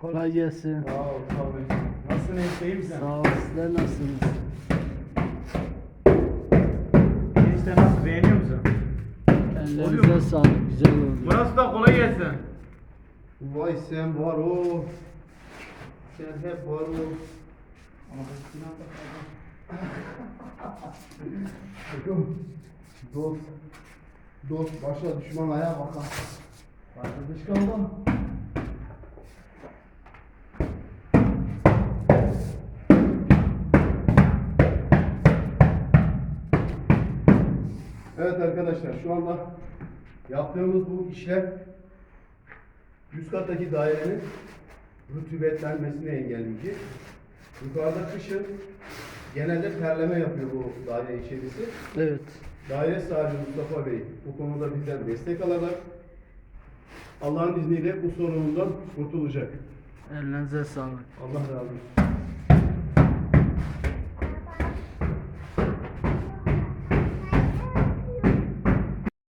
Kolay gelsin. Sağ ol, sağ ol. Nasılsın enişte, iyi misin? Sağ ol. Sizler nasılsınız? Enişte nasıl, beğeniyor musun? Oluyor Ellerinize mu? sağlık. Güzel oldu. Murat Usta kolay gelsin. Vay sen var o. Sen hep var o. Bakın. Dost. Dost başa düşman ayağa bakar. Başa dış Evet arkadaşlar şu anda yaptığımız bu işlem üst kattaki dairenin rutubetlenmesini engelleyecek. Yukarıda kışın genelde terleme yapıyor bu daire içerisi. Evet. Daire sahibi Mustafa Bey bu konuda bizden destek alarak Allah'ın izniyle bu sorunundan kurtulacak. Ellerinize sağlık. Allah razı olsun.